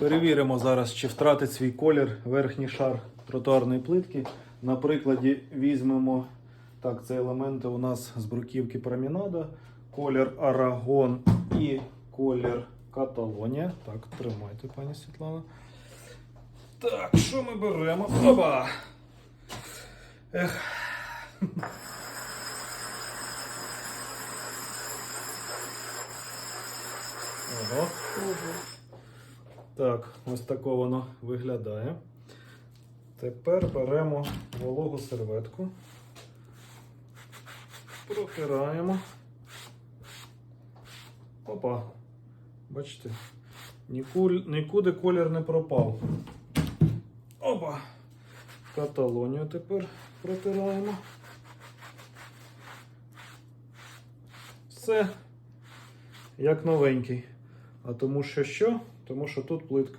Перевіримо зараз, чи втратить свій колір верхній шар тротуарної плитки. На прикладі візьмемо так, це елементи у нас з бруківки промінада, колір Арагон і колір Каталонія. Так, тримайте, пані Світлана. Так, що ми беремо? Опа! Ех. Ого. Так, ось тако воно виглядає. Тепер беремо вологу серветку, протираємо. Опа. Бачите, нікуди колір не пропав. Опа. Каталонію тепер протираємо. Все як новенький. А тому що що? Тому що тут плитка.